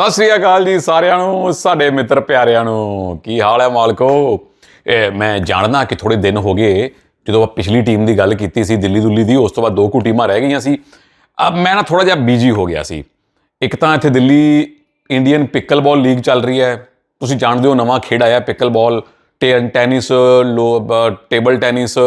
ਸਤਿ ਸ੍ਰੀ ਅਕਾਲ ਜੀ ਸਾਰਿਆਂ ਨੂੰ, ਸਾਡੇ ਮਿੱਤਰ ਪਿਆਰਿਆਂ ਨੂੰ। ਕੀ ਹਾਲ ਹੈ ਮਾਲਕੋ? ਇਹ ਮੈਂ ਜਾਣਦਾ ਕਿ ਥੋੜੇ ਦਿਨ ਹੋ ਗਏ, ਜਦੋਂ ਆਪਾਂ ਪਿਛਲੀ ਟੀਮ ਦੀ ਗੱਲ ਕੀਤੀ ਸੀ, ਦਿੱਲੀ ਦੁੱਲੀ ਦੀ, ਉਸ ਤੋਂ ਬਾਅਦ ਦੋ ਕੁ ਟੀਮਾਂ ਰਹਿ ਗਈਆਂ ਸੀ। ਅਬ ਮੈਂ ਨਾ ਥੋੜਾ ਜਿਹਾ ਬੀਜੀ ਹੋ ਗਿਆ ਸੀ। ਇੱਕ ਤਾਂ ਇੱਥੇ Delhi Indian pickle ball league ਚੱਲ ਰਹੀ ਹੈ। ਤੁਸੀਂ ਜਾਣਦੇ ਹੋ ਨਵਾਂ ਖੇਡ ਆਇਆ ਪਿਕਲ ਬਾਲ ਟੈਨਿਸ, ਲੋ ਟੇਬਲ ਟੈਨਿਸ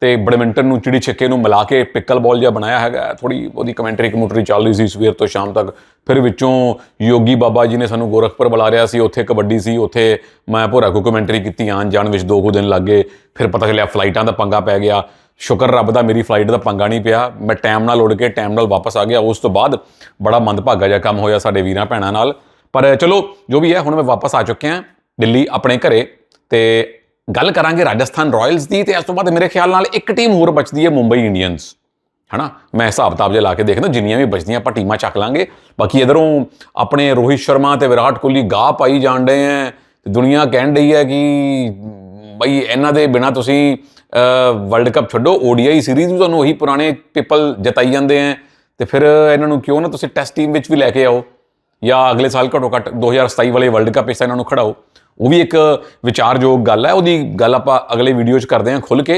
ਤੇ ਬੈਡਮਿੰਟਨ ਨੂੰ ਚਿੜੀ ਛਿੱਕੇ ਨੂੰ ਮਿਲਾ ਕੇ ਪਿਕਲ ਬਾਲ ਜਿਹਾ ਬਣਾਇਆ ਹੈਗਾ। ਥੋੜੀ ਉਹਦੀ ਕਮੈਂਟਰੀ ਕਮੂਟਰੀ ਚੱਲ ਰਹੀ ਸੀ ਸਵੇਰ ਤੋਂ ਸ਼ਾਮ ਤੱਕ। ਫਿਰ ਵਿੱਚੋਂ ਯੋਗੀ ਬਾਬਾ ਜੀ ਨੇ ਸਾਨੂੰ ਗੋਰਖਪੁਰ ਬੁਲਾ ਰਿਆ ਸੀ। ਉੱਥੇ ਕਬੱਡੀ ਸੀ। ਉੱਥੇ ਮੈਂ ਭੋਰਾ ਕੋ ਕਮੈਂਟਰੀ ਕੀਤੀ ਆਣ ਜਾਣ ਵਿੱਚ ਦੋ ਕੁ ਦਿਨ ਲੱਗ ਗਏ। ਫਿਰ ਪਤਾ ਚੱਲਿਆ ਫਲਾਈਟਾਂ ਦਾ ਪੰਗਾ ਪੈ ਗਿਆ। ਸ਼ੁਕਰ ਰੱਬ ਦਾ ਮੇਰੀ ਫਲਾਈਟ ਦਾ ਪੰਗਾ ਨਹੀਂ ਪਿਆ। ਮੈਂ ਟਾਈਮ ਨਾਲ ਉੱਡ ਕੇ ਟਾਈਮ ਨਾਲ ਵਾਪਸ ਆ ਗਿਆ। ਉਸ ਤੋਂ ਬਾਅਦ ਬੜਾ ਮੰਦਭਾਗਾ ਜਿਹਾ ਕੰਮ ਹੋਇਆ ਸਾਡੇ ਵੀਰਾਂ ਭੈਣਾਂ ਨਾਲ। ਪਰ ਚਲੋ, ਜੋ ਵੀ ਹੈ, ਹੁਣ ਮੈਂ ਵਾਪਸ ਆ ਚੁੱਕਿਆ। ਦਿੱਲੀ ਆਪਣੇ ਘਰੇ ਤੇ ਗੱਲ ਕਰਾਂਗੇ ਰਾਜਸਥਾਨ ਰਾਇਲਸ ਦੀ ਤੇ ਇਸ ਤੋਂ ਬਾਅਦ ਮੇਰੇ ਖਿਆਲ ਨਾਲ ਇੱਕ ਟੀਮ ਹੋਰ ਬਚਦੀ ਹੈ ਮੁੰਬਈ ਇੰਡੀਅਨਸ ਹਨਾ? ਮੈਂ ਹਿਸਾਬ ਕਿਤਾਬ ਜੇ ਲਾ ਕੇ ਦੇਖਦਾ, ਜਿੰਨੀਆਂ ਵੀ ਬਚਦੀਆਂ ਆਪਾਂ ਟੀਮਾਂ ਚੱਕ ਲਾਂਗੇ। ਬਾਕੀ ਇਧਰੋਂ ਆਪਣੇ ਰੋਹਿਤ ਸ਼ਰਮਾ ਤੇ ਵਿਰਾਟ ਕੋਹਲੀ ਗਾਹ ਪਾਈ ਜਾਣ ਡਏ ਹੈ ਤੇ ਦੁਨੀਆ ਕਹਿਣ ਡਈ ਹੈ ਕਿ, ਬਈ ਇਹਨਾਂ ਦੇ ਬਿਨਾ ਤੁਸੀਂ ਵਰਲਡ ਕੱਪ ਛੱਡੋ ODI ਸੀਰੀਜ਼ ਵੀ ਤੁਹਾਨੂੰ ਉਹੀ ਪੁਰਾਣੇ ਪੀਪਲ ਜਤਾਈ ਜਾਂਦੇ ਆ ਤੇ ਫਿਰ ਇਹਨਾਂ ਨੂੰ ਕਿਉਂ ਨਾ ਤੁਸੀਂ ਟੈਸਟ ਟੀਮ ਵਿੱਚ ਵੀ ਲੈ ਕੇ ਆਓ। ਜਾਂ ਅਗਲੇ ਸਾਲ ਘੱਟੋ ਘੱਟ 2027 ਵਾਲੇ ਵਰਲਡ ਕੱਪ ਵਿੱਚ ਤਾਂ ਇਹਨਾਂ ਨੂੰ ਖੜਾਓ। ਉਹ ਵੀ ਇੱਕ ਵਿਚਾਰਯੋਗ ਗੱਲ ਹੈ, ਉਹਦੀ ਗੱਲ ਆਪਾਂ ਅਗਲੇ ਵੀਡੀਓ 'ਚ ਕਰਦੇ ਹਾਂ ਖੁੱਲ ਕੇ।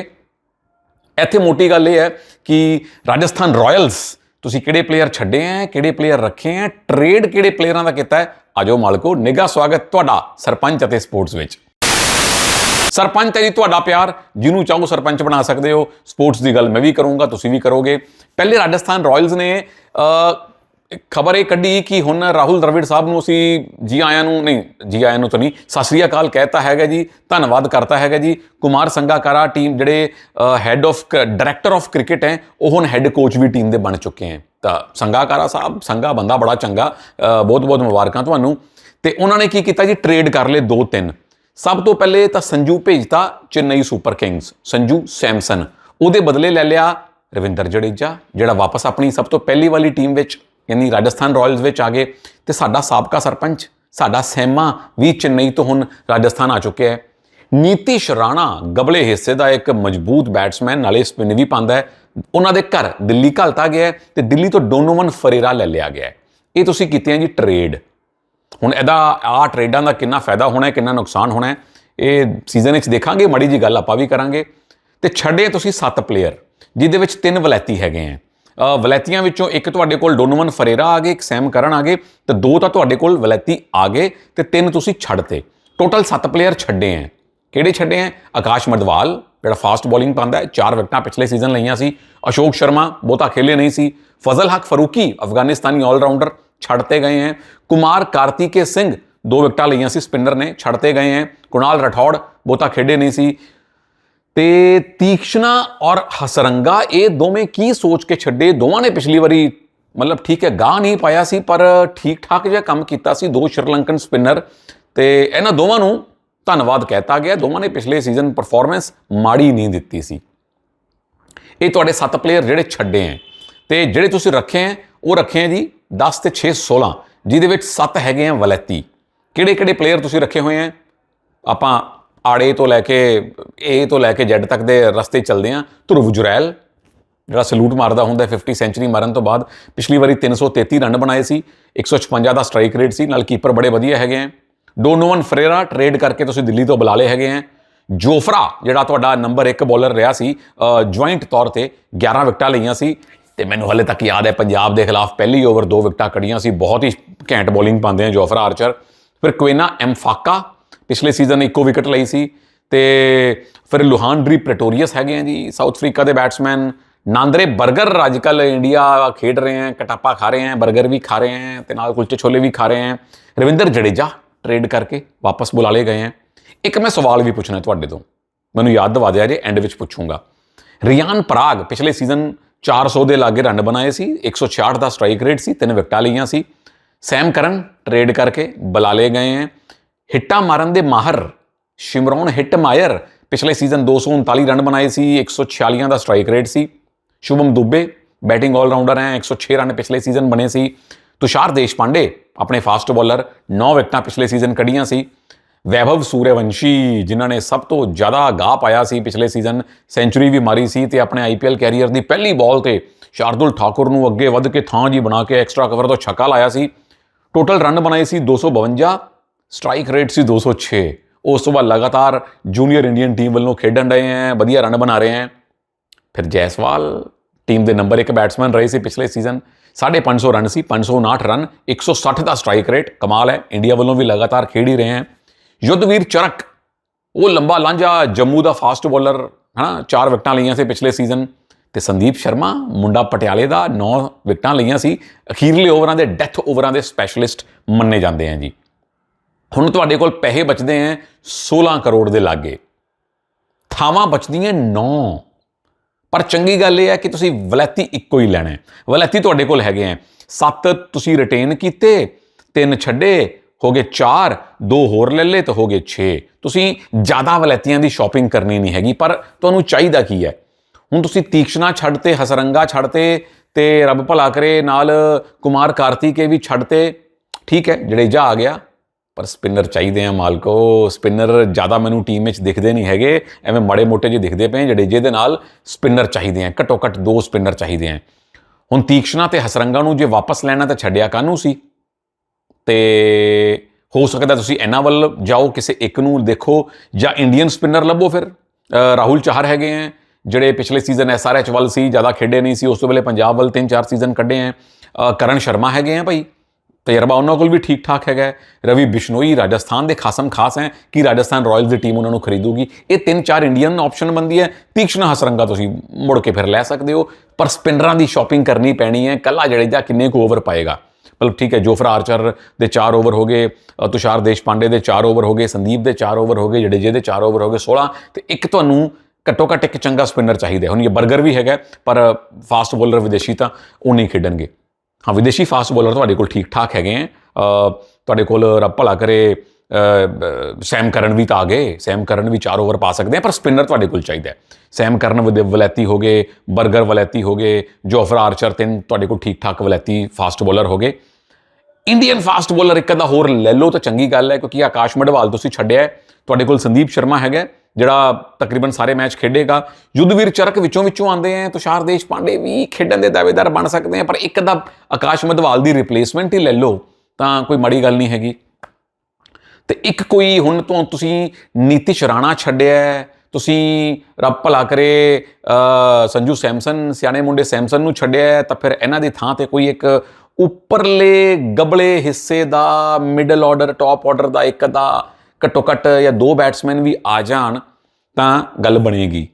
ਇੱਥੇ ਮੋਟੀ ਗੱਲ ਇਹ ਹੈ ਕਿ ਰਾਜਸਥਾਨ ਰਾਇਲਸ, ਤੁਸੀਂ ਕਿਹੜੇ ਪਲੇਅਰ ਛੱਡੇ ਆ ਕਿਹੜੇ ਪਲੇਅਰ ਰੱਖੇ ਆ ਟ੍ਰੇਡ ਕਿਹੜੇ ਪਲੇਅਰਾਂ ਦਾ ਕੀਤਾ ਹੈ, ਆਜੋ ਮਾਲਕੋ, ਨਿੱਘਾ ਸਵਾਗਤ ਤੁਹਾਡਾ ਸਰਪੰਚ ਅਤੇ ਸਪੋਰਟਸ ਵਿੱਚ। ਸਰਪੰਚ ਹੈ ਜੀ ਤੁਹਾਡਾ ਪਿਆਰ, ਜਿਹਨੂੰ ਚਾਹੋ ਸਰਪੰਚ ਬਣਾ ਸਕਦੇ ਹੋ। ਸਪੋਰਟਸ ਦੀ ਗੱਲ ਮੈਂ ਵੀ ਕਰੂੰਗਾ, ਤੁਸੀਂ ਵੀ ਕਰੋਗੇ। ਪਹਿਲੇ ਰਾਜਸਥਾਨ ਰਾਇਲਸ ਨੇ ਖਬਰ ਇਹ ਕੱਢੀ ਕਿ ਹੁਣ ਰਾਹੁਲ ਦਰਵਿੜ ਸਾਹਿਬ ਨੂੰ ਅਸੀਂ ਜੀ ਆਇਆਂ ਨੂੰ ਨਹੀਂ, ਜੀ ਆਇਆਂ ਨੂੰ ਤਾਂ ਨਹੀਂ, ਸਤਿ ਸ੍ਰੀ ਅਕਾਲ ਕਹਿਤਾ ਹੈਗਾ ਜੀ, ਧੰਨਵਾਦ ਕਰਤਾ ਹੈਗਾ ਜੀ। ਕੁਮਾਰ ਸੰਗਾਕਾਰਾ ਟੀਮ ਜਿਹੜੇ head of director of cricket ਹੈ, ਉਹ ਹੁਣ ਹੈੱਡ ਕੋਚ ਵੀ ਟੀਮ ਦੇ ਬਣ ਚੁੱਕੇ ਹੈ। ਤਾਂ ਸੰਗਾਕਾਰਾ ਸਾਹਿਬ ਸੰਗਾ ਬੰਦਾ ਬੜਾ ਚੰਗਾ ਬਹੁਤ ਬਹੁਤ ਮੁਬਾਰਕਾਂ ਤੁਹਾਨੂੰ। ਤੇ ਉਹਨਾਂ ਨੇ ਕੀ ਕੀਤਾ ਜੀ? ਟ੍ਰੇਡ ਕਰ ਲਏ ਦੋ ਤਿੰਨ ਸਭ ਤੋਂ ਪਹਿਲੇ ਤਾਂ ਸੰਜੂ ਭੇਜਤਾ ਚੇਨਈ ਸੁਪਰ ਕਿੰਗਸ ਸੰਜੂ ਸੈਮਸਨ। ਉਹਦੇ ਬਦਲੇ ਲੈ ਲਿਆ ਰਵਿੰਦਰ ਜਡੇਜਾ, ਜਿਹੜਾ ਵਾਪਸ ਆਪਣੀ ਸਭ ਤੋਂ ਪਹਿਲੀ ਵਾਲੀ ਟੀਮ ਵਿੱਚ ਯਾਨੀ ਰਾਜਸਥਾਨ ਰਾਇਲਸ ਵਿੱਚ ਆ ਗਏ ਤੇ ਸਾਡਾ ਸਾਬਕਾ ਸਰਪੰਚ, ਸਾਡਾ ਸੈਮਾ ਵੀ ਚੇਨਈ ਤੋਂ ਹੁਣ ਰਾਜਸਥਾਨ ਆ ਚੁੱਕਿਆ ਹੈ। ਨੀਤੀਸ਼ ਰਾਣਾ ਗਬਲੇ ਹਿੱਸੇ ਦਾ ਇੱਕ ਮਜ਼ਬੂਤ ਬੈਟਸਮੈਨ, ਨਾਲੇ ਸਪਿਨ ਵੀ ਪਾਉਂਦਾ ਹੈ। ਉਹਨਾਂ ਦੇ ਘਰ ਦਿੱਲੀ ਘਲਤਾ ਗਿਆ ਹੈ ਤੇ ਦਿੱਲੀ ਤੋਂ ਡੋਨੋਵਨ ਫਰੇਰਾ ਲੈ ਲਿਆ ਗਿਆ ਇਹ ਤੁਸੀਂ ਕੀਤੇ ਹੈ ਜੀ ਟ੍ਰੇਡ ਹੁਣ ਇਹਦਾ ਆ ਟ੍ਰੇਡਾਂ ਦਾ ਕਿੰਨਾ ਫਾਇਦਾ ਹੋਣਾ ਹੈ, ਕਿੰਨਾ ਨੁਕਸਾਨ ਹੋਣਾ ਹੈ, ਇਹ ਸੀਜ਼ਨ ਵਿੱਚ ਦੇਖਾਂਗੇ, ਮੜੀ ਜੀ ਗੱਲ ਆਪਾਂ ਵੀ ਕਰਾਂਗੇ। ਤੇ ਛੱਡੇ ਤੁਸੀਂ 7 ਪਲੇਅਰ ਜਿਹਦੇ ਵਿੱਚ ਤਿੰਨ ਵਲੈਤੀ ਹੈਗੇ ਆ ਵਲੈਤੀਆਂ ਵਿੱਚੋਂ ਇੱਕ ਤੁਹਾਡੇ ਕੋਲ ਡੋਨੋਵਨ ਫਰੇਰਾ ਆ ਗਏ, ਇੱਕ ਸੈਮ ਕਰਨ ਆ ਗਏ, ਤੇ ਦੋ ਤਾਂ ਤੁਹਾਡੇ ਕੋਲ ਵਲੈਤੀ ਆ ਗਏ ਤੇ ਤਿੰਨ ਤੁਸੀਂ ਛੱਡਤੇ। ਟੋਟਲ 7 ਪਲੇਅਰ ਛੱਡੇ ਆ ਕਿਹੜੇ ਛੱਡੇ ਆ ਆਕਾਸ਼ ਮਦਵਾਲ ਜਿਹੜਾ ਫਾਸਟ ਬੋਲਿੰਗ ਪਾਉਂਦਾ ਹੈ, ਚਾਰ ਵਿਕਟਾਂ ਪਿਛਲੇ ਸੀਜ਼ਨ ਲਈਆਂ ਸੀ। ਅਸ਼ੋਕ ਸ਼ਰਮਾ ਬਹੁਤਾ ਖੇਲੇ ਨਹੀਂ ਸੀ। ਫਜ਼ਲ ਹਕ ਫਰੂਕੀ, ਅਫਗਾਨਿਸਤਾਨੀ ਆਲਰਾਊਂਡਰ ਛੱਡਤੇ ਗਏ ਹੈ ਕੁਮਾਰ ਕਾਰਤਿਕੇ ਸਿੰਘ, ਦੋ ਵਿਕਟਾਂ ਲਈਆਂ ਸੀ ਸਪਿਨਰ ਨੇ, ਛੱਡਤੇ ਗਏ ਹੈ ਕੁਣਾਲ ਰਠੌੜ ਬਹੁਤਾ ਖੇਡੇ ਨਹੀਂ ਸੀ। ਤੇ ਤੀਕਸ਼ਣਾ ਔਰ ਹਸਰੰਗਾ, ਇਹ ਦੋਵੇਂ ਕੀ ਸੋਚ ਕੇ ਛੱਡੇ? ਦੋਵਾਂ ਨੇ ਪਿਛਲੀ ਵਾਰੀ ਮਤਲਬ ਠੀਕ ਹੈ, ਗਾਹ ਨਹੀਂ ਪਾਇਆ ਸੀ, ਪਰ ਠੀਕ ਠਾਕ ਜਿਹਾ ਕੰਮ ਕੀਤਾ ਸੀ, ਦੋ ਸ਼੍ਰੀਲੰਕਨ ਸਪਿਨਰ। ਤੇ ਇਹਨਾਂ ਦੋਵਾਂ ਨੂੰ ਧੰਨਵਾਦ ਕਹਿਤਾ ਗਿਆ। ਦੋਵਾਂ ਨੇ ਪਿਛਲੇ ਸੀਜ਼ਨ ਪਰਫਾਰਮੈਂਸ ਮਾੜੀ ਨਹੀਂ ਦਿੱਤੀ ਸੀ। ਇਹ ਤੁਹਾਡੇ 7 ਪਲੇਅਰ ਜਿਹੜੇ ਛੱਡੇ ਹੈ, ਤੇ ਜਿਹੜੇ ਤੁਸੀਂ ਰੱਖੇ ਹੈ, ਉਹ ਰੱਖੇ ਹੈ ਜੀ 10 ਤੇ 6 16 ਜਿਹਦੇ ਵਿੱਚ 7 ਹੈਗੇ ਆ ਵਲੈਤੀ। ਕਿਹੜੇ ਕਿਹੜੇ ਪਲੇਅਰ ਤੁਸੀਂ ਰੱਖੇ ਹੋਏ ਹੈ? ਆਪਾਂ ਆੜੇ ਤੋਂ ਲੈ ਕੇ ਏ ਤੋਂ ਲੈ ਕੇ ਜੈਡ ਤੱਕ ਦੇ ਰਸਤੇ ਚੱਲਦੇ ਆ ਧਰੁਵ ਜੁਰੈਲ, ਜਿਹੜਾ ਸਲੂਟ ਮਾਰਦਾ ਹੁੰਦਾ ਹੈ 50 ਸੈਂਚਰੀ ਮਾਰਨ ਤੋਂ ਬਾਅਦ। ਪਿਛਲੀ ਵਾਰੀ 333 ਰਨ ਬਣਾਏ ਸੀ 156 ਦਾ ਸਟ੍ਰਾਈਕ ਰੇਟ ਸੀ, ਨਾਲ ਕੀਪਰ ਬੜੇ ਵਧੀਆ ਹੈਗੇ ਆ ਡੋਨੋਵਨ ਫਰੇਰਾ ਟ੍ਰੇਡ ਕਰਕੇ ਤੁਸੀਂ ਦਿੱਲੀ ਤੋਂ ਬੁਲਾ ਲਏ ਹੈਗੇ ਆ ਜੋਫਰਾ ਜਿਹੜਾ ਤੁਹਾਡਾ ਨੰਬਰ 1 ਬੋਲਰ ਰਿਹਾ ਸੀ ਜੁਆਇੰਟ ਤੌਰ ਤੇ 11 ਵਿਕਟਾਂ ਲਈਆਂ ਸੀ। ਤੇ ਮੈਨੂੰ ਹਲੇ ਤੱਕ ਯਾਦ ਹੈ, ਪੰਜਾਬ ਦੇ ਖਿਲਾਫ ਪਹਿਲੀ ਓਵਰ ਦੋ ਵਿਕਟਾਂ ਕੱਢੀਆਂ ਸੀ। ਬਹੁਤ ਹੀ ਘੈਂਟ ਬੋਲਿੰਗ ਪਾਉਂਦੇ ਆ ਜੋਫਰਾ ਆਰਚਰ ਫਿਰ ਕੁਇਨਾ ਐਮਫਾਕਾ ਪਿਛਲੇ ਸੀਜ਼ਨ ਇੱਕੋ ਵਿਕਟ ਲਈ ਸੀ ਤੇ ਫਿਰ ਲੁਹਾਨਡਰੀ ਪ੍ਰੈਟੋਰੀਅਸ ਹੈਗੇ ਆ ਜੀ। ਸਾਊਥ ਅਫਰੀਕਾ ਦੇ ਬੈਟਸਮੈਨ ਨਾਂਦਰੇ 버ਗਰ ਅੱਜਕੱਲ ਇੰਡੀਆ ਖੇਡ ਰਹੇ ਹੈ ਕਟਾਪਾ ਖਾ ਰਹੇ ਹੈ 버ਗਰ ਵੀ ਖਾ ਰਹੇ ਹੈ ਤੇ ਨਾਲ ਕੁਲਚੇ ਛੋਲੇ ਵੀ ਖਾ ਰਹੇ ਹੈ ਰਵਿੰਦਰ ਜਡੇਜਾ ਟ੍ਰੇਡ ਕਰਕੇ ਵਾਪਸ ਬੁਲਾ ਲਏ ਗਏ ਹੈ ਇੱਕ ਮੈਂ ਸਵਾਲ ਵੀ ਪੁੱਛਣਾ ਤੁਹਾਡੇ ਤੋਂ, ਮੈਨੂੰ ਯਾਦ ਦਿਵਾ ਦਿਆ ਜੇ ਐਂਡ ਵਿੱਚ ਪੁੱਛੂੰਗਾ। ਰਿਆਨ ਪਰਾਗ ਪਿਛਲੇ ਸੀਜ਼ਨ 400 ਦੇ ਲਾਗੇ ਰਨ ਬਣਾਏ ਸੀ 166 ਦਾ ਸਟ੍ਰਾਈਕ ਰੇਟ ਸੀ, ਤਿੰਨ ਵਿਕਟਾਂ ਲਈਆਂ ਸੀ। ਸੈਮ ਕਰਨ ਟ੍ਰੇਡ ਕਰਕੇ ਬੁਲਾ ਲਏ ਗਏ ਹੈ ਹਿੱਟਾਂ ਮਾਰਨ ਦੇ ਮਾਹਰ ਸ਼ਿਮਰੋਨ ਹਿੱਟ ਮਾਇਰ ਪਿਛਲੇ ਸੀਜ਼ਨ 239 ਰਨ ਬਣਾਏ ਸੀ 146 ਦਾ ਸਟ੍ਰਾਈਕ ਰੇਟ ਸੀ। ਸ਼ੁਭਮ ਦੁੱਬੇ ਬੈਟਿੰਗ ਆਲਰਾਊਂਡਰ ਹੈ 106 ਰਨ ਪਿਛਲੇ ਸੀਜ਼ਨ ਬਣੇ ਸੀ। ਤੁਸ਼ਾਰ ਦੇਸ਼ਪਾਂਡੇ ਆਪਣੇ ਫਾਸਟ ਬੋਲਰ 9 ਵਿਕਟਾਂ ਪਿਛਲੇ ਸੀਜ਼ਨ ਕੱਢੀਆਂ ਸੀ। ਵੈਭਵ ਸੂਰਯਵੰਸ਼ੀ, ਜਿਨ੍ਹਾਂ ਨੇ ਸਭ ਤੋਂ ਜ਼ਿਆਦਾ ਗਾਹ ਪਾਇਆ ਸੀ ਪਿਛਲੇ ਸੀਜ਼ਨ ਸੈਂਚੁਰੀ ਵੀ ਮਾਰੀ ਸੀ ਤੇ ਆਪਣੇ ਆਈਪੀਐਲ ਕੈਰੀਅਰ ਦੀ ਪਹਿਲੀ ਬਾਲ ਤੇ ਸ਼ਾਰਦੁਲ ਠਾਕੁਰ ਨੂੰ ਅੱਗੇ ਵੱਧ ਕੇ ਥਾਂ ਜੀ ਬਣਾ ਕੇ ਐਕਸਟਰਾ ਕਵਰ ਤੋਂ ਛੱਕਾ ਲਾਇਆ ਸੀ। ਟੋਟਲ ਰਨ ਬਣਾਏ ਸੀ 252 ਸਟ੍ਰਾਈਕ ਰੇਟ ਸੀ 206 ਉਸ ਤੋਂ ਬਾਅਦ ਲਗਾਤਾਰ ਜੂਨੀਅਰ ਇੰਡੀਅਨ ਟੀਮ ਵੱਲੋਂ ਖੇਡਣ ਰਹੇ ਹੈ ਵਧੀਆ ਰਨ ਬਣਾ ਰਹੇ ਹੈ ਫਿਰ ਜੈਸਵਾਲ ਟੀਮ ਦੇ ਨੰਬਰ 1 ਬੈਟਸਮੈਨ ਰਹੇ ਸੀ ਪਿਛਲੇ ਸੀਜ਼ਨ 550 ਰਨ ਸੀ 559 ਰਨ 160 ਦਾ ਸਟ੍ਰਾਈਕ ਰੇਟ ਕਮਾਲ ਹੈ ਇੰਡੀਆ ਵੱਲੋਂ ਵੀ ਲਗਾਤਾਰ ਖੇਡ ਹੀ ਰਹੇ ਹੈ ਯੁੱਧਵੀਰ ਚਰਕ, ਉਹ ਲੰਬਾ ਲਾਂਝਾ ਜੰਮੂ ਦਾ ਫਾਸਟ ਬੋਲਰ ਹਨਾ, ਚਾਰ ਵਿਕਟਾਂ ਲਈਆਂ ਸੀ ਪਿਛਲੇ ਸੀਜ਼ਨ ਤੇ ਸੰਦੀਪ ਸ਼ਰਮਾ, ਮੁੰਡਾ ਪਟਿਆਲੇ ਦਾ 9 ਵਿਕਟਾਂ ਲਈਆਂ ਸੀ। ਅਖੀਰਲੇ ਓਵਰਾਂ ਦੇ ਡੈਥ ਓਵਰਾਂ ਦੇ ਸਪੈਸ਼ਲਿਸਟ ਮੰਨੇ ਜਾਂਦੇ ਆ ਜੀ। ਹੁਣ ਤੁਹਾਡੇ ਕੋਲ ਪੈਸੇ ਬਚਦੇ ਆ 16 ਕਰੋੜ ਦੇ ਲਾਗੇ। ਥਾਵਾਂ ਬਚਦੀਆਂ 9 ਪਰ ਚੰਗੀ ਗੱਲ ਇਹ ਹੈ ਕਿ ਤੁਸੀਂ ਵਲੈਤੀ ਇੱਕੋ ਹੀ ਲੈਣਾ ਹੈ। ਵਲੈਤੀ ਤੁਹਾਡੇ ਕੋਲ ਹੈਗੇ ਆ ਸੱਤ ਤੁਸੀਂ ਰਿਟੇਨ ਕੀਤੇ, ਤਿੰਨ ਛੱਡੇ, ਹੋ ਗਏ 4 ਦੋ ਹੋਰ ਲੈ ਲਏ ਤਾਂ ਹੋ ਗਏ 6 ਤੁਸੀਂ ਜ਼ਿਆਦਾ ਵਲੈਤੀਆਂ ਦੀ ਸ਼ਾਪਿੰਗ ਕਰਨੀ ਨਹੀਂ ਹੈਗੀ, ਪਰ ਤੁਹਾਨੂੰ ਚਾਹੀਦਾ ਕੀ ਹੈ? ਹੁਣ ਤੁਸੀਂ ਤੀਕਸ਼ਨਾ ਛੱਡਤੇ ਹਸਰੰਗਾ ਛੱਡਤੇ ਤੇ ਰੱਬ ਭਲਾ ਕਰੇ, ਨਾਲ ਕੁਮਾਰ ਕਾਰਤੀਕੇ ਵੀ ਛੱਡਤੇ ਠੀਕ ਹੈ ਜਡੇਜਾ ਆ ਗਿਆ। ਪਰ ਸਪਿਨਰ ਚਾਹੀਦੇ ਆ ਮਾਲਕੋ ਸਪਿਨਰ ਜ਼ਿਆਦਾ ਮੈਨੂੰ ਟੀਮ ਵਿੱਚ ਦਿਖਦੇ ਨਹੀਂ ਹੈਗੇ, ਐਵੇਂ ਮਾੜੇ ਮੋਟੇ ਜਿਹੇ ਦਿਖਦੇ ਪਏ ਜਿਹੜੇ ਜਿਹਦੇ ਨਾਲ ਸਪਿਨਰ ਚਾਹੀਦੇ ਆ ਘੱਟੋ ਘੱਟ ਦੋ ਸਪਿਨਰ ਚਾਹੀਦੇ ਆ। ਹੁਣ ਤੀਕਸ਼ਨਾ ਤੇ ਹਸਰੰਗਾ ਨੂੰ ਜੇ ਵਾਪਸ ਲੈਣਾ ਤਾਂ ਛੱਡਿਆ ਕਾਹਨੂੰ ਸੀ? ਤੇ ਹੋ ਸਕਦਾ ਤੁਸੀਂ ਇਹਨਾਂ ਵੱਲ ਜਾਓ, ਕਿਸੇ ਇੱਕ ਨੂੰ ਦੇਖੋ, ਜਾਂ ਇੰਡੀਅਨ ਸਪਿਨਰ ਲੱਭੋ ਫਿਰ। ਰਾਹੁਲ ਚਾਹਰ ਹੈਗੇ ਆ, ਜਿਹੜੇ ਪਿਛਲੇ ਸੀਜ਼ਨ ਐਸਆਰਐਚ ਵੱਲ ਸੀ, ਜ਼ਿਆਦਾ ਖੇਡੇ ਨਹੀਂ ਸੀ, ਉਸ ਤੋਂ ਵੇਲੇ ਪੰਜਾਬ ਵੱਲ ਤਿੰਨ ਚਾਰ ਸੀਜ਼ਨ ਕੱਢੇ ਆ। ਕਰਨ ਸ਼ਰਮਾ ਹੈਗੇ ਆ ਭਾਈ। ਤਜਰਬਾ ਉਹਨਾਂ ਕੋਲ ਵੀ ਠੀਕ ਠਾਕ ਹੈਗਾ ਰਵੀ ਬਿਸ਼ਨੋਈ ਰਾਜਸਥਾਨ ਦੇ ਖਾਸਮ ਖਾਸ ਹੈ ਕਿ ਰਾਜਸਥਾਨ ਰਾਇਲਸ ਦੀ ਟੀਮ ਉਹਨਾਂ ਨੂੰ ਖਰੀਦੂਗੀ। ਇਹ ਤਿੰਨ ਚਾਰ ਇੰਡੀਅਨ ਆਪਸ਼ਨ ਬੰਦੀ ਹੈ। ਤੀਕਸ਼ਣ ਹਸਰੰਗਾ ਤੁਸੀਂ ਮੁੜ ਕੇ ਫਿਰ ਲੈ ਸਕਦੇ ਹੋ। ਪਰ ਸਪਿਨਰਾਂ ਦੀ ਸ਼ਾਪਿੰਗ ਕਰਨੀ ਪੈਣੀ ਹੈ। ਕੱਲਾ ਜੜੇਜਾ ਕਿੰਨੇ ਕੁ ਓਵਰ ਪਾਏਗਾ? ਮਤਲਬ ਠੀਕ ਹੈ ਜੋਫਰਾ ਆਰਚਰ ਦੇ 4 ਓਵਰ ਹੋ ਗਏ ਅ, ਤੁਸ਼ਾਰ ਦੇਸ਼ਪਾਂਡੇ ਦੇ 4 ਓਵਰ ਹੋ ਗਏ ਸੰਦੀਪ ਦੇ 4 ਓਵਰ ਹੋ ਗਏ ਜਡੇਜੇ ਦੇ 4 ਓਵਰ ਹੋ ਗਏ 16 ਤੇ ਇੱਕ ਤੁਹਾਨੂੰ ਘੱਟੋ ਘੱਟ ਇੱਕ ਚੰਗਾ ਸਪਿਨਰ ਚਾਹੀਦਾ ਹੁਣ ਇਹ 버ਗਰ ਵੀ ਹੈਗਾ ਪਰ ਫਾਸਟ ਬੋਲਰ ਵਿਦੇਸ਼ੀ ਤਾਂ ਉਹ ਨਹੀਂ ਖੇਡਣਗੇ। ਹਾਂ, ਵਿਦੇਸ਼ੀ ਫਾਸਟ ਬੋਲਰ ਤੁਹਾਡੇ ਕੋਲ ਠੀਕ ਠਾਕ ਹੈਗੇ ਆ ਤੁਹਾਡੇ ਕੋਲ ਰੱਬ ਭਲਾ ਕਰੇ ਸੈਮ ਕਰਨ ਵੀ ਤਾਂ ਆ ਗਏ, ਸੈਮ ਕਰਨ ਵੀ 4 ਓਵਰ ਪਾ ਸਕਦੇ ਆ ਪਰ ਸਪਿਨਰ ਤੁਹਾਡੇ ਕੋਲ ਚਾਹੀਦਾ ਹੈ। ਸੈਮ ਕਰਨ ਵਦੇ ਵਲੈਤੀ ਹੋ ਗਏ 버ਗਰ ਵਲੈਤੀ ਹੋ ਗਏ, ਜੋਫਰਾ ਆਰਚਰ ਤਿੰਨ ਤੁਹਾਡੇ ਕੋਲ ਠੀਕ ਠਾਕ ਵਲੈਤੀ ਫਾਸਟ ਬੋਲਰ ਹੋ ਗਏ। ਇੰਡੀਅਨ ਫਾਸਟ ਬੋਲਰ ਇੱਕ ਅੱਧਾ ਹੋਰ ਲੈ ਲਓ ਤਾਂ ਚੰਗੀ ਗੱਲ ਹੈ ਕਿਉਂਕਿ ਆਕਾਸ਼ ਮਡਵਾਲ ਤੁਸੀਂ ਛੱਡਿਆ ਤੁਹਾਡੇ ਕੋਲ ਸੰਦੀਪ ਸ਼ਰਮਾ ਹੈਗਾ ਜਿਹੜਾ ਤਕਰੀਬਨ ਸਾਰੇ ਮੈਚ ਖੇਡੇਗਾ। ਯੁੱਧਵੀਰ ਚਰਕ ਵਿੱਚੋਂ ਵਿੱਚੋਂ ਆਉਂਦੇ ਆ, ਤੁਸ਼ਾਰ ਦੇਸ਼ ਪਾਂਡੇ ਵੀ ਖੇਡਣ ਦੇ ਦਾਅਵੇਦਾਰ ਬਣ ਸਕਦੇ ਆ, ਪਰ ਇੱਕ ਅੱਧਾ ਆਕਾਸ਼ ਮਡਵਾਲ ਦੀ ਰਿਪਲੇਸਮੈਂਟ ਹੀ ਲੈ ਲਓ, ਤਾਂ ਕੋਈ ਮਾੜੀ ਗੱਲ ਨਹੀਂ ਹੈਗੀ। ਤੇ ਇੱਕ ਕੋਈ ਹੁਣ ਤੋਂ ਤੁਸੀਂ ਨੀਤਿਸ਼ ਰਾਣਾ ਛੱਡਿਆ ਤੁਸੀਂ ਰੱਬ ਭਲਾ ਕਰੇ ਸੰਜੂ ਸੈਮਸਨ, ਸਿਆਣੇ ਮੁੰਡੇ ਸੈਮਸਨ ਨੂੰ ਛੱਡਿਆ ਤਾਂ ਫਿਰ ਇਹਨਾਂ ਦੀ ਥਾਂ ਤੇ ਕੋਈ ਇੱਕ ਉੱਪਰਲੇ ਗਬਲੇ ਹਿੱਸੇ ਦਾ ਮਿਡਲ ਆਰਡਰ ਟਾਪ ਆਰਡਰ ਦਾ ਇੱਕ ਦਾ ਘੱਟੋ ਘੱਟ ਜਾਂ ਦੋ ਬੈਟਸਮੈਨ ਵੀ ਆ ਜਾਣ ਤਾਂ ਗੱਲ ਬਣੇਗੀ।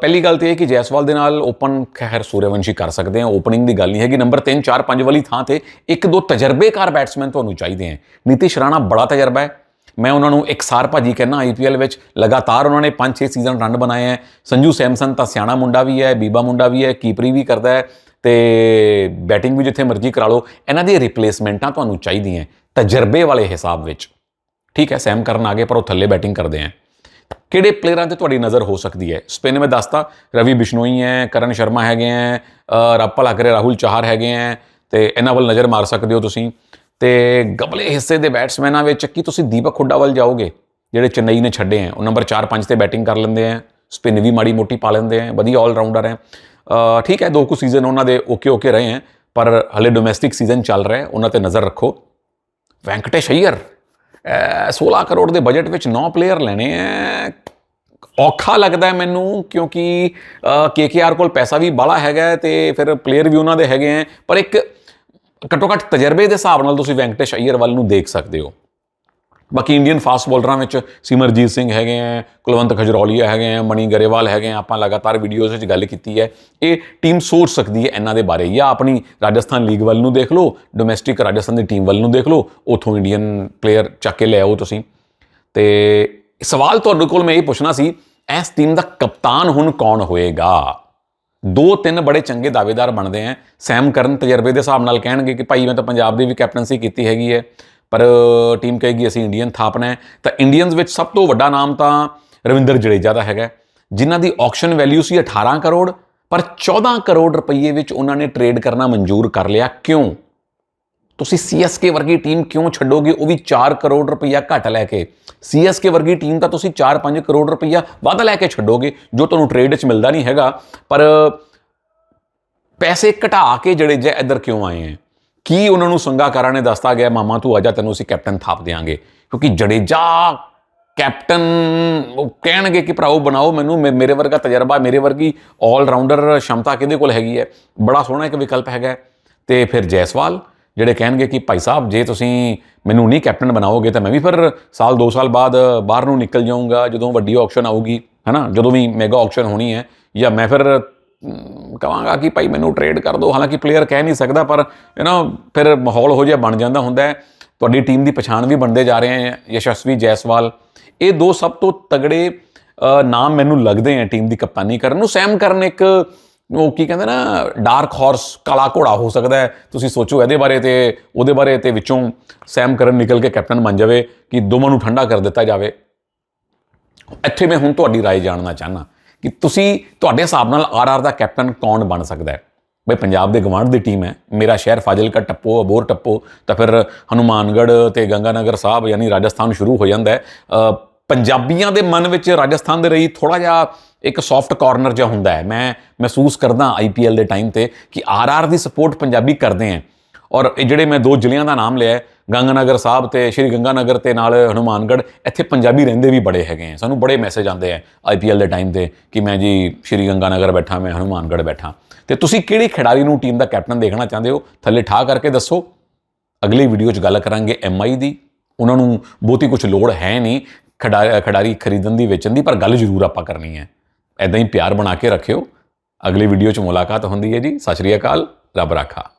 ਪਹਿਲੀ ਗੱਲ ਤੇ ਇਹ ਕਿ ਜੈਸਵਾਲ ਦੇ ਨਾਲ ਓਪਨ ਖੈਰ ਸੂਰਯਵੰਸ਼ੀ ਕਰ ਸਕਦੇ ਆ ਓਪਨਿੰਗ ਦੀ ਗੱਲ ਨਹੀਂ ਹੈਗੀ। ਨੰਬਰ 3 4 5 ਵਾਲੀ ਥਾਂ ਤੇ ਇੱਕ, ਦੋ ਤਜਰਬੇਕਾਰ ਬੈਟਸਮੈਨ ਤੁਹਾਨੂੰ ਚਾਹੀਦੇ ਆ ਨਿਤਿਸ਼ ਰਾਣਾ ਬੜਾ ਤਜਰਬਾ ਹੈ। ਮੈਂ ਉਹਨਾਂ ਨੂੰ ਇੱਕ ਸਾਰ ਭਾਜੀ ਕਹਿੰਦਾ ਆਈਪੀਐਲ ਵਿੱਚ। ਲਗਾਤਾਰ ਉਹਨਾਂ ਨੇ 5-6 ਸੀਜ਼ਨ ਰਨ ਬਣਾਏ ਹੈ। ਸੰਜੂ ਸੈਮਸਨ ਤਾਂ ਸਿਆਣਾ ਮੁੰਡਾ ਵੀ ਹੈ, ਬੀਬਾ ਮੁੰਡਾ ਵੀ ਹੈ ਕੀਪਰੀ ਵੀ ਕਰਦਾ ਹੈ ਤੇ ਬੈਟਿੰਗ ਵੀ ਜਿੱਥੇ ਮਰਜ਼ੀ ਕਰਾ ਲਓ। ਇਹਨਾਂ ਦੀ ਰਿਪਲੇਸਮੈਂਟਾਂ ਤੁਹਾਨੂੰ ਚਾਹੀਦੀਆਂ ਤਜਰਬੇ ਵਾਲੇ ਹਿਸਾਬ ਵਿੱਚ। ਠੀਕ ਹੈ ਸੈਮ ਕਰਨ ਆ ਗਏ ਪਰ ਉਹ ਥੱਲੇ ਬੈਟਿੰਗ ਕਰਦੇ ਆ। ਕਿਹੜੇ ਪਲੇਅਰਾਂ ਤੇ ਤੁਹਾਡੀ ਨਜ਼ਰ ਹੋ ਸਕਦੀ ਹੈ? ਸਪਿਨ ਮੈਂ ਦੱਸਤਾ ਰਵੀ ਬਿਸ਼ਨੋਈ ਹੈ ਕਰਨ ਸ਼ਰਮਾ ਹੈਗੇ ਹੈ ਅ, ਰੱਬ ਰਾਹੁਲ ਚਾਹਰ ਹੈਗੇ ਹੈ ਤੇ ਇਹਨਾਂ ਵੱਲ ਨਜ਼ਰ ਮਾਰ ਸਕਦੇ ਹੋ ਤੁਸੀਂ। ਤੇ ਗਬਲੇ ਹਿੱਸੇ ਦੇ ਬੈਟਸਮੈਨਾਂ ਵਿੱਚ ਕੀ ਤੁਸੀਂ ਦੀਪਕ ਹੁੱਡਾ ਵੱਲ ਜਾਓਗੇ? ਜਿਹੜੇ ਚੇਨਈ ਨੇ ਛੱਡੇ ਹੈ ਉਹ ਨੰਬਰ 4-5 ਤੇ ਬੈਟਿੰਗ ਕਰ ਲੈਂਦੇ ਹੈ ਸਪਿਨ ਵੀ ਮਾੜੀ ਮੋਟੀ ਪਾ ਲੈਂਦੇ ਹੈ ਵਧੀਆ ਆਲ ਹੈ ਠੀਕ ਹੈ ਦੋ ਕੁ ਸੀਜ਼ਨ ਉਹਨਾਂ ਦੇ ਓਕੇ ਓਕੇ ਰਹੇ ਹੈ ਪਰ ਹਲੇ ਡੋਮੈਸਟਿਕ ਸੀਜ਼ਨ ਚੱਲ ਰਿਹਾ ਉਹਨਾਂ ਤੇ ਨਜ਼ਰ ਰੱਖੋ। ਵੈਂਕਟੇਸ਼ ਅਈਅਰ। 16 ਕਰੋੜ ਦੇ ਬਜਟ ਵਿੱਚ 9 ਪਲੇਅਰ ਲੈਣੇ ਐ। ਔਖਾ ਲੱਗਦਾ ਮੈਨੂੰ, ਕਿਉਂਕਿ ਕੇਕੇਆਰ ਕੋਲ ਪੈਸਾ ਵੀ ਬਾਲਾ ਹੈਗਾ ਹੈ ਤੇ ਫਿਰ ਪਲੇਅਰ ਵੀ ਉਹਨਾਂ ਦੇ ਹੈਗੇ ਆ ਪਰ ਇੱਕ ਘੱਟੋ ਘੱਟ ਤਜਰਬੇ ਦੇ ਹਿਸਾਬ ਨਾਲ ਤੁਸੀਂ ਵੈਂਕਟੇਸ਼ ਅਈਅਰ ਵੱਲ ਨੂੰ ਦੇਖ ਸਕਦੇ ਹੋ। ਬਾਕੀ ਇੰਡੀਅਨ ਫਾਸਟ ਬੋਲਰਾਂ ਵਿੱਚ ਸਿਮਰਜੀਤ ਸਿੰਘ ਹੈਗੇ ਆ, ਕੁਲਵੰਤ ਖਜਰੌਲੀਆ ਹੈਗੇ ਆ ਮਣੀ ਗਰੇਵਾਲ ਹੈਗੇ ਆ, ਆਪਾਂ ਲਗਾਤਾਰ ਵੀਡੀਓਜ਼ ਵਿੱਚ ਗੱਲ ਕੀਤੀ ਹੈ। ਇਹ ਟੀਮ ਸੋਚ ਸਕਦੀ ਹੈ ਇਹਨਾਂ ਦੇ ਬਾਰੇ। ਜਾਂ ਆਪਣੀ ਰਾਜਸਥਾਨ ਲੀਗ ਵੱਲ ਨੂੰ ਦੇਖ ਲਓ ਡੋਮੈਸਟਿਕ ਰਾਜਸਥਾਨ ਦੀ ਟੀਮ ਵੱਲ ਨੂੰ ਦੇਖ ਲਓ, ਉਥੋਂ ਇੰਡੀਅਨ ਪਲੇਅਰ ਚੱਕ ਕੇ ਲੈ ਆਓ ਤੁਸੀਂ। ਤੇ ਸਵਾਲ ਤੁਹਾਡੇ ਕੋਲ ਮੈਂ ਇਹ ਪੁੱਛਣਾ ਸੀ, ਇਸ ਟੀਮ ਦਾ ਕਪਤਾਨ ਹੁਣ ਕੌਣ ਹੋਏਗਾ? ਦੋ ਤਿੰਨ ਬੜੇ ਚੰਗੇ ਦਾਅਵੇਦਾਰ ਬਣਦੇ ਆ। ਸੈਮ ਕਰਨ ਤਜਰਬੇ ਦੇ ਹਿਸਾਬ ਨਾਲ ਕਹਿਣਗੇ ਕਿ ਭਾਈ ਮੈਂ ਤਾਂ ਪੰਜਾਬ ਦੀ ਵੀ ਕੈਪਟਨਸੀ ਕੀਤੀ ਹੈਗੀ ਹੈ। ਪਰ ਟੀਮ ਕਹੇਗੀ, ਅਸੀਂ ਇੰਡੀਅਨ ਥਾਪਣਾ ਤਾਂ ਇੰਡੀਅਨਸ ਵਿੱਚ ਸਭ ਤੋਂ ਵੱਡਾ ਨਾਮ ਤਾਂ ਰਵਿੰਦਰ ਜੜੇਜਾ ਦਾ ਹੈਗਾ ਜਿਨ੍ਹਾਂ ਦੀ ਆਕਸ਼ਨ ਵੈਲਿਊ ਸੀ 18 ਕਰੋੜ, ਪਰ 14 ਕਰੋੜ ਰੁਪਏ ਵਿੱਚ ਉਹਨਾਂ ਨੇ ਟ੍ਰੇਡ ਕਰਨਾ ਮਨਜ਼ੂਰ ਕਰ ਲਿਆ। ਕਿਉਂ? ਤੁਸੀਂ ਸੀਐਸਕੇ ਵਰਗੀ ਟੀਮ ਕਿਉਂ ਛੱਡੋਗੇ? ਉਹ ਵੀ 4 ਕਰੋੜ ਰੁਪਈਆ ਘੱਟ ਲੈ ਕੇ। ਸੀਐਸਕੇ ਵਰਗੀ ਟੀਮ ਤਾਂ ਤੁਸੀਂ 4-5 ਕਰੋੜ ਰੁਪਈਆ ਵੱਧ ਲੈ ਕੇ ਛੱਡੋਗੇ, ਜੋ ਤੁਹਾਨੂੰ ਟ੍ਰੇਡ 'ਚ ਮਿਲਦਾ ਨਹੀਂ ਹੈਗਾ। ਪਰ ਪੈਸੇ ਘਟਾ ਕੇ ਜੜੇਜਾ ਇੱਧਰ ਕਿਉਂ ਆਏ ਹੈ? ਕੀ ਉਹਨਾਂ ਨੂੰ ਸੰਗਾਕਾਰਾਂ ਨੇ ਦੱਸਤਾ ਗਿਆ, ਮਾਮਾ ਤੂੰ ਆਜਾ ਤੈਨੂੰ ਅਸੀਂ ਕੈਪਟਨ ਥਾਪ ਦੇਾਂਗੇ ਕਿਉਂਕਿ ਜਡੇਜਾ ਕੈਪਟਨ, ਉਹ ਕਹਿਣਗੇ ਕਿ ਭਰਾਓ ਬਣਾਓ ਮੈਨੂੰ, ਮੇ- ਮੇਰੇ ਵਰਗਾ ਤਜਰਬਾ, ਮੇਰੇ ਵਰਗੀ 올 ਰਾਊਂਡਰ ਸ਼ਮਤਾ ਕਿਹਦੇ ਕੋਲ ਹੈਗੀ ਹੈ? ਬੜਾ ਸੋਹਣਾ ਇੱਕ ਵਿਕਲਪ ਹੈਗਾ। ਹੈ। ਤੇ ਫਿਰ ਜੈਸਵਾਲ, ਜਿਹੜੇ ਕਹਿਣਗੇ ਕਿ ਭਾਈ ਸਾਹਿਬ, ਜੇ ਤੁਸੀਂ ਮੈਨੂੰ ਨਹੀਂ ਕੈਪਟਨ ਬਣਾਓਗੇ ਤਾਂ ਮੈਂ ਵੀ ਫਿਰ ਸਾਲ 2 ਸਾਲ ਬਾਅਦ ਬਾਹਰ ਨੂੰ ਨਿਕਲ ਜਾਊਂਗਾ, ਜਦੋਂ ਵੱਡੀ ਆਕਸ਼ਨ ਆਊਗੀ, ਹੈਨਾ? ਜਦੋਂ ਵੀ ਮੈਗਾ ਆਕਸ਼ਨ ਹੋਣੀ ਹੈ, ਜਾਂ ਮੈਂ ਫਿਰ ਕਹਾਂਗਾ ਕਿ ਭਾਈ ਮੈਨੂੰ ਟ੍ਰੇਡ ਕਰ ਦਿਓ ਹਾਲਾਂਕਿ ਪਲੇਅਰ ਕਹਿ ਨਹੀਂ ਸਕਦਾ ਪਰ ਯੂ نو ਫਿਰ ਮਾਹੌਲ ਹੋ ਜਿਹਾ ਬਣ ਜਾਂਦਾ ਹੁੰਦਾ ਹੈ ਤੁਹਾਡੀ ਟੀਮ ਦੀ ਪਛਾਣ ਵੀ ਬਣਦੇ ਜਾ ਰਹੇ ਹੈ ਯਸ਼ਸਵੀ ਜੈਸਵਾਲ ਇਹ ਦੋ ਸਭ ਤੋਂ ਤਗੜੇ ਅ, ਨਾਮ ਮੈਨੂੰ ਲੱਗਦੇ ਆ ਟੀਮ ਦੀ ਕਪਤਾਨੀ ਕਰਨ ਨੂੰ ਸੈਮ ਕਰਨ ਇੱਕ ਉਹ ਕੀ ਕਹਿੰਦੇ ਨਾ ਡਾਰਕ ਹਾਰਸ ਕਾਲਾ ਘੋੜਾ ਹੋ ਸਕਦਾ ਹੈ ਤੁਸੀਂ ਸੋਚੋ ਇਹਦੇ ਬਾਰੇ ਤੇ ਉਹਦੇ ਬਾਰੇ ਤੇ ਵਿੱਚੋਂ ਸੈਮ ਕਰਨ ਨਿਕਲ ਕੇ ਕੈਪਟਨ ਬਣ ਜਾਵੇ ਕਿ ਦੋਵਾਂ ਨੂੰ ਠੰਡਾ ਕਰ ਦਿੱਤਾ ਜਾਵੇ ਇੱਥੇ ਮੈਂ ਹੁਣ ਤੁਹਾਡੀ رائے ਜਾਣਨਾ ਚਾਹਨਾ ਕਿ ਤੁਸੀਂ ਤੁਹਾਡੇ ਹਿਸਾਬ ਨਾਲ ਆਰਆਰ ਦਾ ਕੈਪਟਨ ਕੌਣ ਬਣ ਸਕਦਾ ਹੈ? ਬਈ ਪੰਜਾਬ ਦੇ ਗਵਾਂਢ ਦੀ ਟੀਮ ਹੈ, ਮੇਰਾ ਸ਼ਹਿਰ ਫਾਜ਼ਿਲਕਾ ਟੱਪੋ ਅਬੋਰ ਟੱਪੋ, ਤਾਂ ਫਿਰ ਹਨੂਮਾਨਗੜ੍ਹ ਤੇ ਗੰਗਾਨਗਰ ਸਾਹਿਬ ਯਾਨੀ ਰਾਜਸਥਾਨ ਸ਼ੁਰੂ ਹੋ ਜਾਂਦਾ ਹੈ। ਪੰਜਾਬੀਆਂ ਦੇ ਮਨ ਵਿੱਚ ਰਾਜਸਥਾਨ ਦੇ ਰਹੀ ਥੋੜਾ ਜਿਹਾ ਇੱਕ ਸੌਫਟ ਕਾਰਨਰ ਜਿਹਾ ਹੁੰਦਾ ਹੈ। ਮੈਂ ਮਹਿਸੂਸ ਕਰਦਾ ਆਈਪੀਐਲ ਦੇ ਟਾਈਮ ਤੇ ਕਿ ਆਰਆਰ ਦੀ ਸਪੋਰਟ ਪੰਜਾਬੀ ਕਰਦੇ ਹੈ। ਔਰ ਇਹ ਜਿਹੜੇ ਮੈਂ ਦੋ ਜ਼ਿਲ੍ਹਿਆਂ ਦਾ ਨਾਮ ਲਿਆ ਗੰਗਾਨਗਰ ਸਾਹਿਬ ਤੇ, ਸ਼੍ਰੀ ਗੰਗਾਨਗਰ ਤੇ ਨਾਲ ਹਨੂਮਾਨਗੜ੍ਹ, ਇੱਥੇ ਪੰਜਾਬੀ ਰਹਿੰਦੇ ਵੀ ਬੜੇ ਹੈਗੇ ਆ। ਸਾਨੂੰ ਬੜੇ ਮੈਸੇਜ ਆਉਂਦੇ ਆ ਆਈਪੀਐਲ ਦੇ ਟਾਈਮ ਤੇ ਕਿ ਮੈਂ ਜੀ ਸ਼੍ਰੀ ਗੰਗਾਨਗਰ ਬੈਠਾ, ਮੈਂ ਹਨੂਮਾਨਗੜ੍ਹ ਬੈਠਾ। ਤੇ ਤੁਸੀਂ ਕਿਹੜੇ ਖਿਡਾਰੀ ਨੂੰ ਟੀਮ ਦਾ ਕੈਪਟਨ ਦੇਖਣਾ ਚਾਹੁੰਦੇ ਹੋ? ਥੱਲੇ ਠਾ ਕਰਕੇ ਦੱਸੋ। ਅਗਲੀ ਵੀਡੀਓ 'ਚ ਗੱਲ ਕਰਾਂਗੇ ਐਮਆਈ ਦੀ। ਉਹਨਾਂ ਨੂੰ ਬਹੁਤੀ ਕੁਝ ਲੋੜ ਹੈ ਨਹੀਂ ਖਿਡਾ- ਖਿਡਾਰੀ ਖਰੀਦਣ ਦੀ, ਵੇਚਣ ਦੀ, ਪਰ ਗੱਲ ਜ਼ਰੂਰ ਆਪਾਂ ਕਰਨੀ ਹੈ। ਐਦਾਂ ਹੀ ਪਿਆਰ ਬਣਾ ਕੇ ਰੱਖਿਓ। ਅਗਲੀ ਵੀਡੀਓ 'ਚ ਮੁਲਾਕਾਤ ਹੁੰਦੀ ਹੈ ਜੀ। ਸਤਿ ਸ਼੍ਰੀ ਅਕਾਲ। ਰੱਬ ਰਾਖਾ।